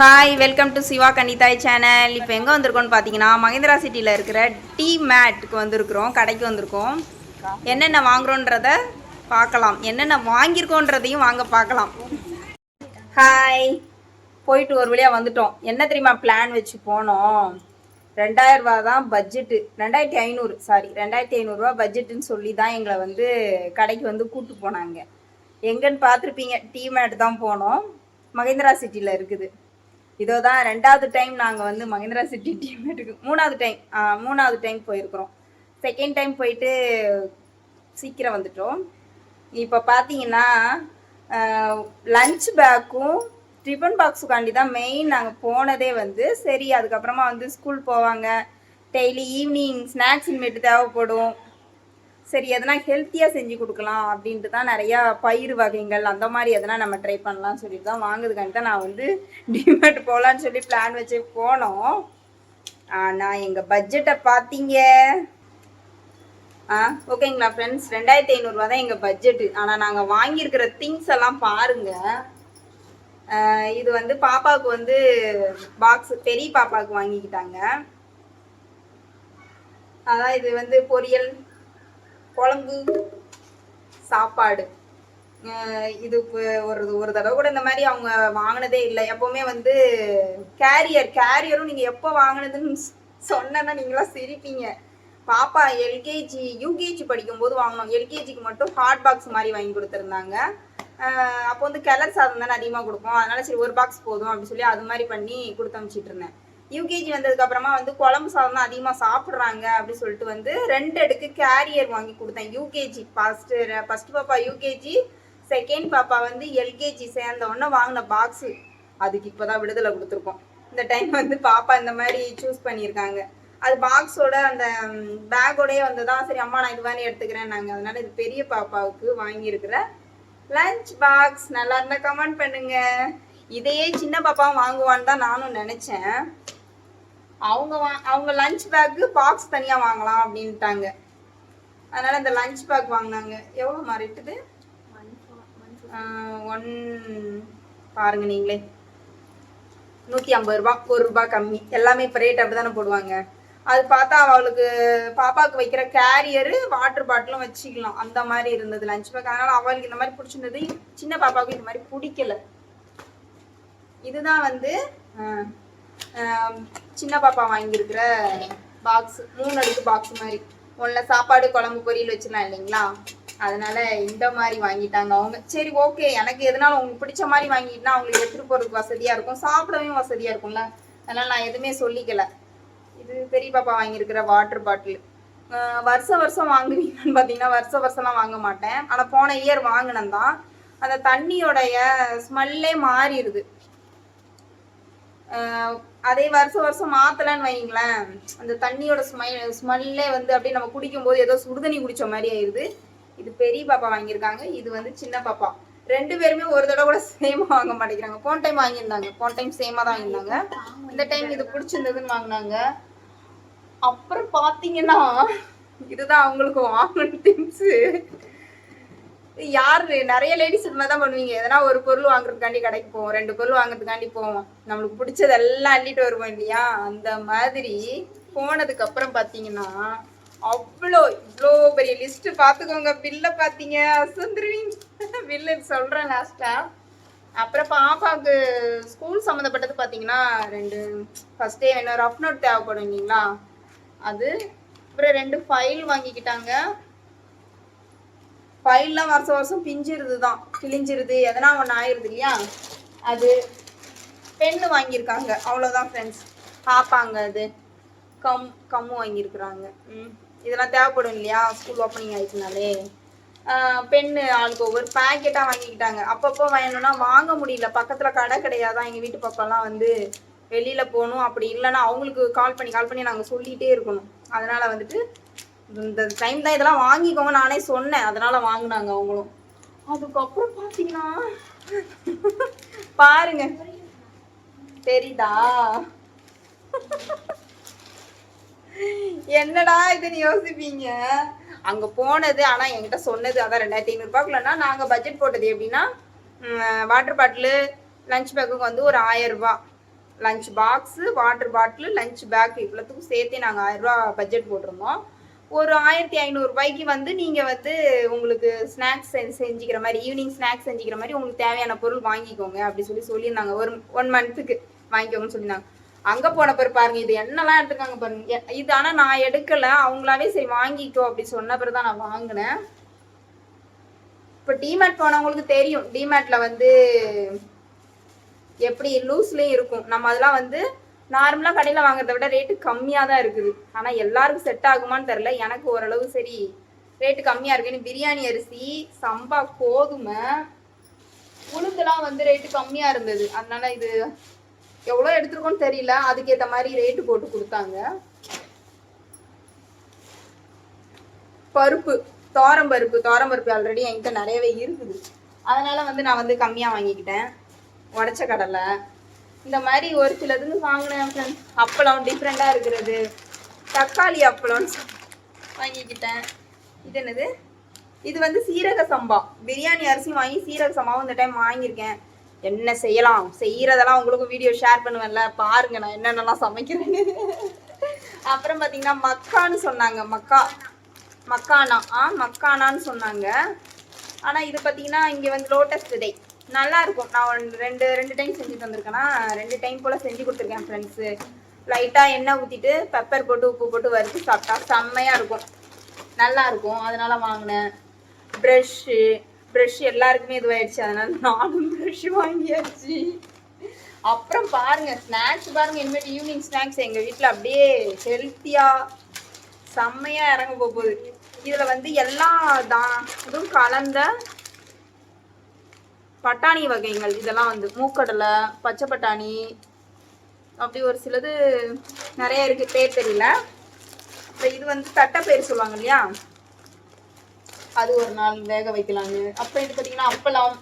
Hi welcome to Siva கன்னிதாய் channel இப்போ எங்கே வந்திருக்கோம்னு பார்த்தீங்கன்னா மகேந்திரா சிட்டியில் இருக்கிற டீ மேட்டுக்கு வந்திருக்கிறோம் கடைக்கு வந்திருக்கோம். என்னென்ன வாங்குறோன்றத பார்க்கலாம் என்னென்ன வாங்கியிருக்கோன்றதையும் வாங்க பார்க்கலாம் ஹாய் போயிட்டு ஒரு வழியாக வந்துட்டோம். என்ன தெரியுமா பிளான் வச்சு போனோம்? ரெண்டாயிரரூபா தான் பட்ஜெட்டு ரெண்டாயிரத்தி ஐநூறு சாரி ரெண்டாயிரத்தி ஐநூறுரூவா பட்ஜெட்டுன்னு சொல்லி தான் எங்களை வந்து கடைக்கு வந்து கூப்பிட்டு போனாங்க. எங்கன்னு பார்த்துருப்பீங்க டீ மேட் தான் போனோம். மகேந்திரா சிட்டியில் இருக்குது. இதோ தான் ரெண்டாவது டைம் நாங்கள் வந்து மகேந்திரா சிட்டி டீமேட்டுக்கு மூணாவது டைம் மூணாவது டைம் போயிருக்கிறோம். செகண்ட் டைம் போயிட்டு சீக்கிரம் வந்துட்டோம். இப்போ பார்த்தீங்கன்னா லஞ்ச் பேக்கும் டிஃபன் பாக்ஸுக்காண்டி தான் மெயின் நாங்கள் போனதே வந்து சரி அதுக்கப்புறமா வந்து ஸ்கூல் போவாங்க. டெய்லி ஈவினிங் ஸ்நாக்ஸ் இனிமேட்டு தேவைப்படும். சரி எதனா ஹெல்த்தியாக செஞ்சு கொடுக்கலாம் அப்படின்ட்டு தான் நிறையா பயிர் வகைகள் அந்த மாதிரி எதனா நம்ம ட்ரை பண்ணலாம்னு சொல்லிட்டு தான் வாங்குறதுக்காண்டி தான் நான் வந்து டிமார்ட் போகலான்னு சொல்லி பிளான் வச்சு போனோம். ஆனால் எங்கள் பட்ஜெட்டை பார்த்தீங்க ஆ ஓகேங்களா ஃப்ரெண்ட்ஸ் ரெண்டாயிரத்தி ஐநூறுரூவா தான் எங்கள் பட்ஜெட்டு ஆனால் நாங்கள் வாங்கியிருக்கிற திங்ஸ் எல்லாம் பாருங்கள் இது வந்து பாப்பாவுக்கு வந்து பாக்ஸ் பெரிய பாப்பாவுக்கு வாங்கிக்கிட்டாங்க. அதான் இது வந்து பொரியல். குழம்பு சாப்பாடு. இது ஒரு ஒரு தடவை கூட இந்த மாதிரி அவங்க வாங்கினதே இல்லை. எப்பவுமே வந்து கேரியர் கேரியரும் நீங்கள் எப்போ வாங்கினதுன்னு சொன்னேன்னா நீங்களாம் சிரிப்பீங்க. பாப்பா எல்கேஜி யூகேஜி படிக்கும்போது வாங்கினோம். எல்கேஜிக்கு மட்டும் ஹாட் பாக்ஸ் மாதிரி வாங்கி கொடுத்துருந்தாங்க. அப்போ வந்து கிளர் சாதம் தானே அதிகமாக கொடுப்போம். அதனால சரி ஒரு பாக்ஸ் போதும் அப்படின்னு சொல்லி அது மாதிரி பண்ணி கொடுத்து அனுப்பிச்சிட்டு இருந்தேன். யூகேஜி வந்ததுக்கு அப்புறமா வந்து குழம்பு சாதம் தான் அதிகமாக சாப்பிட்றாங்க அப்படின்னு சொல்லிட்டு வந்து ரெண்டு அடுக்கு கேரியர் வாங்கி கொடுத்தேன். யூகேஜி ஃபர்ஸ்ட் ஃபர்ஸ்ட் பாப்பா யூகேஜி செகண்ட் பாப்பா வந்து எல்கேஜி சேர்ந்த உடனே வாங்கின பாக்ஸு அதுக்கு இப்போ தான் விடுதலை கொடுத்துருக்கோம். இந்த டைம் வந்து பாப்பா இந்த மாதிரி சூஸ் பண்ணியிருக்காங்க. அது பாக்ஸோட அந்த பேக்கோடயே வந்து தான் சரி அம்மா நான் இது மாதிரி எடுத்துக்கிறேன் நாங்கள் அதனால இது பெரிய பாப்பாவுக்கு வாங்கியிருக்கிற லஞ்ச் பாக்ஸ் நல்லா இருந்தால் கமெண்ட் பண்ணுங்க. இதையே சின்ன பாப்பாவும் வாங்குவான்னு தான் நானும் நினச்சேன். அவங்க வா அவங்க லஞ்ச் பேக்கு பாக்ஸ் தனியாக வாங்கலாம் அப்படின்ட்டாங்க. அதனால இந்த லஞ்ச் பேக் வாங்கினாங்க. எவ்வளோ மாறிட்டுது ஒன் பாருங்க நீங்களே. நூற்றி ஐம்பது ரூபா. ஒரு ரூபா கம்மி. எல்லாமே இப்போ ரேட் அப்படி தானே போடுவாங்க. அது பார்த்தா அவளுக்கு பாப்பாவுக்கு வைக்கிற கேரியரு வாட்டர் பாட்டிலும் வச்சுக்கலாம். அந்த மாதிரி இருந்தது லஞ்ச் பேக் அதனால அவளுக்கு இந்த மாதிரி பிடிச்சிருந்தது. சின்ன பாப்பாவுக்கு இந்த மாதிரி பிடிக்கல. இதுதான் வந்து சின்ன பாப்பா வாங்கியிருக்கிற பாக்ஸ் மூணு அடுக்கு பாக்ஸ் மாதிரி. ஒன்றில் சாப்பாடு குழம்பு பொரியல் வச்சிடலாம் இல்லைங்களா? அதனால இந்த மாதிரி வாங்கிட்டாங்க அவங்க. சரி ஓகே எனக்கு எதனால உங்களுக்கு பிடிச்ச மாதிரி வாங்கிட்டுனா அவங்களுக்கு எடுத்துகிட்டு போகிறதுக்கு வசதியாக இருக்கும். சாப்பிடவும் வசதியாக இருக்கும்ல. அதனால் நான் எதுவுமே சொல்லிக்கல. இது பெரிய பாப்பா வாங்கியிருக்கிற வாட்டர் பாட்டில் வருஷ வருஷம் வாங்குவீங்கன்னு பார்த்தீங்கன்னா வருஷ வருஷம்லாம் வாங்க மாட்டேன். ஆனால் போன இயர் வாங்கினேன் தான். அந்த தண்ணியோடைய ஸ்மெல்லே மாறிடுது. அதே வருஷம் வருஷம் மாத்தலன்னு வைங்களேன் அந்த தண்ணியோட ஸ்மை ஸ்மெல்லே வந்து அப்படியே நம்ம குடிக்கும் போது ஏதோ சுடுதண்ணி குடிச்ச மாதிரி ஆயிடுது இது பெரிய பாப்பா வாங்கியிருக்காங்க. இது வந்து சின்ன பாப்பா. ரெண்டு பேருமே ஒரு தடவை கூட சேமா வாங்க மாட்டேங்கிறாங்க. போன டைம் வாங்கியிருந்தாங்க. போன டைம் சேமா தான் வாங்கியிருந்தாங்க. இந்த டைம் இது பிடிச்சிருந்ததுன்னு வாங்கினாங்க. அப்புறம் பார்த்தீங்கன்னா இதுதான் அவங்களுக்கு வாங்கின திங்ஸு யார் நிறைய லேடிஸ் இது மாதிரி தான் பண்ணுவீங்க. எதனா ஒரு பொருள் வாங்குறதுக்காண்டி கடைக்கு போவோம். ரெண்டு பொருள் வாங்குறதுக்காண்டி போவோம். நம்மளுக்கு பிடிச்சது எல்லாம் அள்ளிட்டு வருவோம் இல்லையா? அந்த மாதிரி போனதுக்கு அப்புறம் பார்த்தீங்கன்னா அவ்வளோ இவ்வளோ பெரிய லிஸ்ட் பார்த்துக்கோங்க பில்லை பார்த்தீங்க அசந்துருவீங்க பில்லு சொல்கிறேன் லாஸ்ட்டாக அப்புறம் பாப்பாவுக்கு ஸ்கூல் சம்மந்தப்பட்டது பார்த்தீங்கன்னா ரெண்டு ஃபஸ்ட்டே என்ன ரஃப் நோட் தேவைப்படும் இல்லைங்களா? அது அப்புறம் ரெண்டு ஃபைல் வாங்கிக்கிட்டாங்க. ஃபைல்லாம் வருஷம் வருஷம் பிஞ்சிருது தான் கிழிஞ்சிருது எதனா ஒன்று ஆயிடுது இல்லையா? அது பெண்ணு வாங்கியிருக்காங்க அவ்வளோதான் ஃப்ரெண்ட்ஸ் பார்ப்பாங்க அது. கம் கம்மு வாங்கியிருக்கிறாங்க. ம் இதெல்லாம் தேவைப்படும் இல்லையா? ஸ்கூல் ஓப்பனிங் ஆயிடுச்சுனாலே. பெண்ணு ஆளுக்கு ஒவ்வொரு பேக்கெட்டாக வாங்கிக்கிட்டாங்க. அப்பப்போ வேணும்னா வாங்க முடியல. பக்கத்தில் கடை கிடையாதான் எங்கள் வீட்டு பக்கம்லாம் வந்து வெளியில் போகணும். அப்படி இல்லைன்னா அவங்களுக்கு கால் பண்ணி கால் பண்ணி நாங்கள் சொல்லிகிட்டே இருக்கணும். அதனால் வந்துட்டு இந்த டைம் தான் இதெல்லாம் வாங்கிக்கோங்க நானே சொன்னேன். அதனால வாங்கினாங்க அவங்களும். அதுக்கப்புறம் பார்த்தீங்கன்னா பாருங்க. தெரியுதா? என்னடா இதுன்னு யோசிப்பீங்க? அங்க போனது ஆனா என்கிட்ட சொன்னது அதான் ரெண்டாயிரத்தி ஐநூறுபாக்குள்ளனா நாங்க பட்ஜெட் போட்டது எப்படின்னா வாட்டர் பாட்டிலு லஞ்ச் பேக்குக்கு வந்து ஒரு ஆயிரம் ரூபாய் lunch box water bottle lunch bag இவ்வளோத்துக்கும் சேர்த்தே நாங்கள் ஆயிரம் ரூபா பட்ஜெட் போட்டிருந்தோம். ஒரு ஆயிரத்தி ஐநூறுரூபாய்க்கு வந்து நீங்கள் வந்து உங்களுக்கு ஸ்நாக்ஸ் செஞ்சுக்கிற மாதிரி ஈவினிங் ஸ்நாக்ஸ் செஞ்சுக்கிற மாதிரி உங்களுக்கு தேவையான பொருள் வாங்கிக்கோங்க அப்படி சொல்லி சொல்லியிருந்தாங்க. ஒரு ஒன் மந்த்துக்கு வாங்கிக்கோங்கன்னு சொல்லியிருந்தாங்க. அங்கே போன பிறகு பாருங்க இது என்னெல்லாம் எடுத்துருக்காங்க பாருங்க. இது ஆனால் நான் எடுக்கலை அவங்களாவே சரி வாங்கிக்கோ அப்படி சொன்ன பிறகு தான் நான் வாங்கினேன். இப்போ டிமேட் போனவங்களுக்கு தெரியும். டிமேட்டில் வந்து எப்படி லூஸ்லேயும் இருக்கும். நம்ம அதெல்லாம் வந்து நார்மலாக கடையில் வாங்குறத விட ரேட்டு கம்மியாக தான் இருக்குது. ஆனால் எல்லாருக்கும் செட் ஆகுமான்னு தெரில எனக்கு ஓரளவு சரி. ரேட்டு கம்மியாக இருக்குன்னு பிரியாணி அரிசி சம்பா கோதுமை உளுந்துலாம் வந்து ரேட்டு கம்மியாக இருந்தது. அதனால இது எவ்வளோ எடுத்துருக்கோன்னு தெரியல. அதுக்கேற்ற மாதிரி ரேட்டு போட்டு கொடுத்தாங்க. பருப்பு தோரம் பருப்பு. தோரம் பருப்பு ஆல்ரெடி என்கிட்ட நிறையவே இருக்குது. அதனால வந்து நான் வந்து கம்மியாக வாங்கிக்கிட்டேன். உடச்ச கடலை. இந்த மாதிரி ஒரு சிலதுன்னு வாங்கினேன் ஃப்ரெண்ட்ஸ் அப்பளம் டிஃப்ரெண்ட்டாக இருக்கிறது. தக்காளி அப்பளம்னு வாங்கிக்கிட்டேன். இது என்னது? இது வந்து சீரக சம்பா. பிரியாணி அரிசி வாங்கி சீரக சம்பாவும் இந்த டைம் வாங்கியிருக்கேன். என்ன செய்யலாம்? செய்கிறதெல்லாம் உங்களுக்கு வீடியோ ஷேர் பண்ணுவேன்ல. பாருங்க நான் என்னென்னலாம் சமைக்கிறேன்னு. அப்புறம் பார்த்தீங்கன்னா மக்கான்னு சொன்னாங்க. மக்கா மக்கானா? ஆ மக்கானான்னு சொன்னாங்க. ஆனால் இது பார்த்தீங்கன்னா இங்கே வந்து லோட்டஸ் விதை நல்லா இருக்கும் நான் ஒன் ரெண்டு ரெண்டு டைம் செஞ்சு தந்திருக்கேன்னா ரெண்டு டைம் போல் செஞ்சு கொடுத்துருக்கேன் ஃப்ரெண்ட்ஸு லைட்டாக எண்ணெய் ஊற்றிட்டு பெப்பர் போட்டு உப்பு போட்டு வறுத்து சாப்பிட்டா செம்மையாக இருக்கும். நல்லா இருக்கும் அதனால வாங்கினேன். ப்ரெஷ்ஷு ப்ரெஷ் எல்லாருக்குமே இதுவாயிடுச்சு. அதனால நானும் ப்ரெஷ் வாங்கியாச்சு. அப்புறம் பாருங்கள் ஸ்நாக்ஸ் பாருங்க. இனிமேல் ஈவினிங் ஸ்நாக்ஸ் எங்கள் வீட்டில் அப்படியே ஹெல்த்தியாக செம்மையாக இறங்க போகுது. இதில் வந்து எல்லா தான் இதுவும் கலந்த பட்டாணி வகைகள் இதெல்லாம் வந்து மூக்கடலை பச்சை பட்டாணி அப்படி ஒரு சிலது நிறைய இருக்கு பேர் தெரியல. இப்போ இது வந்து தட்டைப்பயிர் சொல்லுவாங்க இல்லையா? அது ஒரு நாள் வேக வைக்கலாங்க. அப்புறம் இது பார்த்தீங்கன்னா அப்பளம்.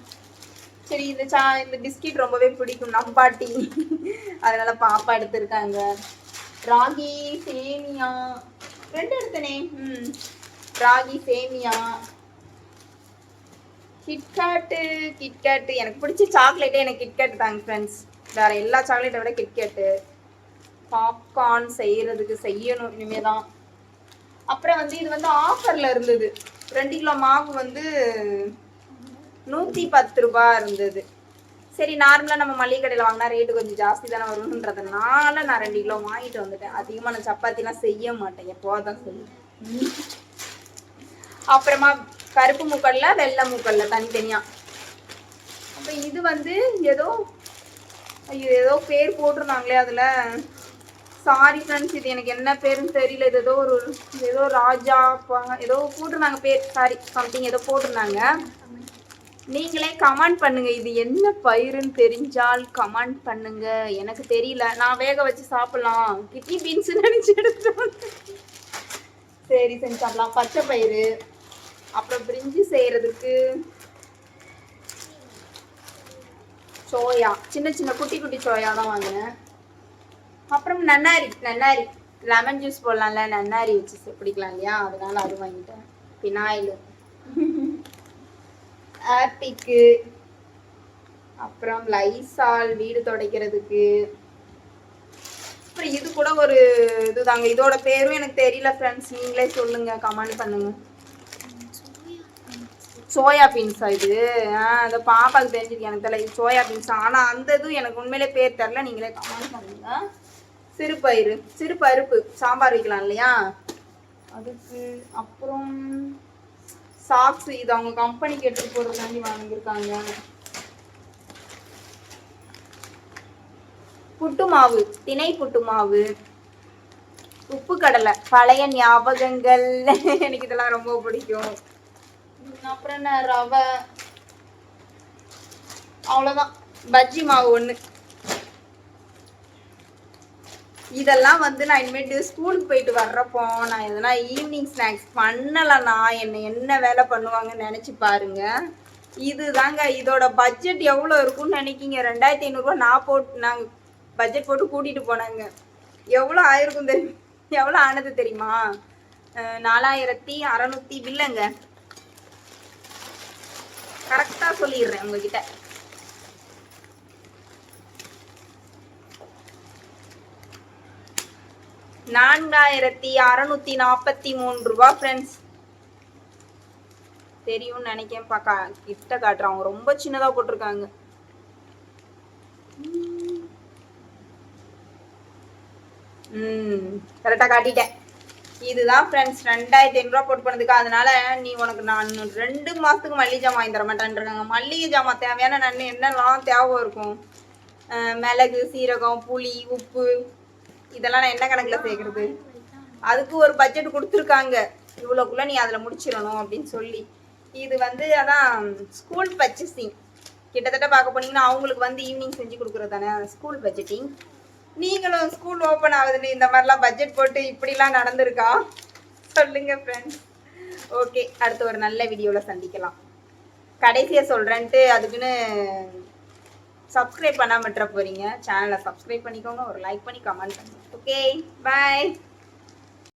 சரி இந்த சா இந்த பிஸ்கட் ரொம்பவே பிடிக்கும். நம்பாட்டி அதனால பாப்பா எடுத்திருக்காங்க. ராகி சேமியா. ரெண்டு எடுத்தனே. ம். ராகி சேமியா. கிட்கேட்டு கிட்கேட்டு எனக்கு பிடிச்ச சாக்லேட்டே எனக்கு கிட்கேட் தாங்க ஃப்ரெண்ட்ஸ் வேற எல்லா சாக்லேட்டை விட கிட்கேட்டு பாப்கார்ன் செய்யறதுக்கு செய்யணும் இனிமே தான் அப்புறம் வந்து இது வந்து ஆஃபரில் இருந்தது. ரெண்டு கிலோ மாவு வந்து நூற்றி பத்து ரூபாய் இருந்தது. சரி நார்மலாக நம்ம மளிகை கடையில் வாங்கினா ரேட்டு கொஞ்சம் ஜாஸ்தி தானே வரும்ன்றதுனால நான் ரெண்டு கிலோ வாங்கிட்டு வந்துட்டேன். அதிகமாக நான் சப்பாத்திலாம் செய்ய மாட்டேன் எப்போதான் தான் அப்புறமா கருப்பு மூக்கல்ல வெள்ளை மூக்கல்ல தனித்தனியாக அப்போ இது வந்து ஏதோ ஐயோ ஏதோ பேர் போட்டிருந்தாங்களே அதில். சாரி ஃப்ரெண்ட்ஸ் இது எனக்கு என்ன பேருன்னு தெரியல. இது ஏதோ ஒரு ஏதோ ராஜா ஏதோ போட்டிருந்தாங்க பேர். சாரி சம்திங் ஏதோ போட்டிருந்தாங்க. நீங்களே கமெண்ட் பண்ணுங்க. இது என்ன பயிருன்னு தெரிஞ்சால் கமெண்ட் பண்ணுங்க. எனக்கு தெரியல. நான் வேக வச்சு சாப்பிடலாம். கிட்னி பீன்ஸ் நினைச்சு எடுத்து சரி செஞ்சு சாப்பிடலாம். பச்சை பயிறு. அப்புறம் பிரிஞ்சி செய்யறதுக்கு சோயா சின்ன சின்ன குட்டி குட்டி சோயா தான் வாங்கினேன். அப்புறம் நன்னாரி நன்னாரி லெமன் ஜூஸ் போடலாம்ல நன்னாரி வச்சு பிடிக்கலாம் இல்லையா? அதனால அது வாங்கிட்டேன். பினாயில் ஆப்பிக்கு அப்புறம் லைசால் வீடு துடைக்கிறதுக்கு. அப்புறம் இது கூட ஒரு இதுதாங்க. இதோட பேரும் எனக்கு தெரியல ஃப்ரெண்ட்ஸ் நீங்களே சொல்லுங்க கமெண்ட் பண்ணுங்க. சோயா பீன்ஸா இது ஆ அந்த பாப்பாவுக்கு தெரிஞ்சிருக்கு எனக்கு தெரியல. இது சோயா பீன்ஸ். ஆனால் அந்த இதுவும் எனக்கு உண்மையிலே பேர் தெரில நீங்களே கமெண்ட் பண்ணுங்க. சிறுபயிறு. சிறு பருப்பு சாம்பார் வைக்கலாம் இல்லையா? அதுக்கு அப்புறம் சாக்ஸ் இது அவங்க கம்பெனிக்கு எடுத்துட்டு போறதுக்காண்டி வாங்கியிருக்காங்க. புட்டு மாவு. திணை புட்டு மாவு. உப்பு கடலை. பழைய ஞாபகங்கள். எனக்கு இதெல்லாம் ரொம்ப பிடிக்கும். அப்புறம் என்ன ரவை? அவ்வளோதான் பஜ்ஜி மாவு ஒன்று இதெல்லாம் வந்து நான் இனிமேட்டு ஸ்கூலுக்கு போயிட்டு வர்றப்போ நான் எதனா ஈவினிங் ஸ்நாக்ஸ் பண்ணலைன்னா என்னை என்ன வேலை பண்ணுவாங்கன்னு நினச்சி பாருங்க. இதுதாங்க இதோட பட்ஜெட் எவ்வளோ இருக்கும்னு நினைக்கிங்க? ரெண்டாயிரத்தி ஐநூறுரூவா நான் போட்டு நாங்கள் பட்ஜெட் போட்டு கூட்டிகிட்டு போனாங்க. எவ்வளோ ஆயிருக்கும் தெரியும்? எவ்வளோ ஆனது தெரியுமா? நாலாயிரத்தி அறநூற்றி பில்லுங்க கரெக்டாக சொல்லிடுறேன் உங்ககிட்ட. நான்காயிரத்தி அறுநூத்தி நாற்பத்தி மூணு ரூபா ஃப்ரெண்ட்ஸ் தெரியும்னு நினைக்கேன் பக்கா கிட்ட காட்டுறான். அவங்க ரொம்ப சின்னதாக போட்டிருக்காங்க. ம் கரெக்டாக காட்டிட்டேன். இதுதான் ஃப்ரெண்ட்ஸ் ரெண்டாயிரத்தி ஐநூறுரூவா போட்டு போனதுக்கு அதனால நீ உனக்கு நான் ரெண்டு மாதத்துக்கு மல்லிகை ஜாமான் வாங்கி தர மாட்டேன்றாங்க. மல்லிகை ஜாமான் தேவையான நான் என்னெல்லாம் தேவை இருக்கும்? மிளகு சீரகம் புளி உப்பு இதெல்லாம் நான் என்ன கணக்கில் சேர்க்குறது? அதுக்கு ஒரு பட்ஜெட் கொடுத்துருக்காங்க. இவ்வளோக்குள்ளே நீ அதில் முடிச்சிடணும் அப்படின்னு சொல்லி. இது வந்து அதான் ஸ்கூல் பர்ச்சேசிங் கிட்டத்தட்ட பார்க்க போனீங்கன்னா அவங்களுக்கு வந்து ஈவினிங் செஞ்சு கொடுக்குறது தானே? ஸ்கூல் பட்ஜெட்டிங் நீங்களும் ஸ்கூல் ஓப்பன் ஆகுதுன்னு இந்த மாதிரிலாம் பட்ஜெட் போட்டு இப்படிலாம் நடந்திருக்கா? சொல்லுங்க ஃப்ரெண்ட்ஸ் ஓகே அடுத்து ஒரு நல்ல வீடியோவில் சந்திக்கலாம். கடைசியாக சொல்கிறேன்ட்டு அதுக்குன்னு சப்ஸ்கிரைப் பண்ணாமட்டுற போகிறீங்க சேனலை சப்ஸ்கிரைப் பண்ணிக்கோங்க. ஒரு லைக் பண்ணி கமெண்ட் பண்ணுங்க. Okay bye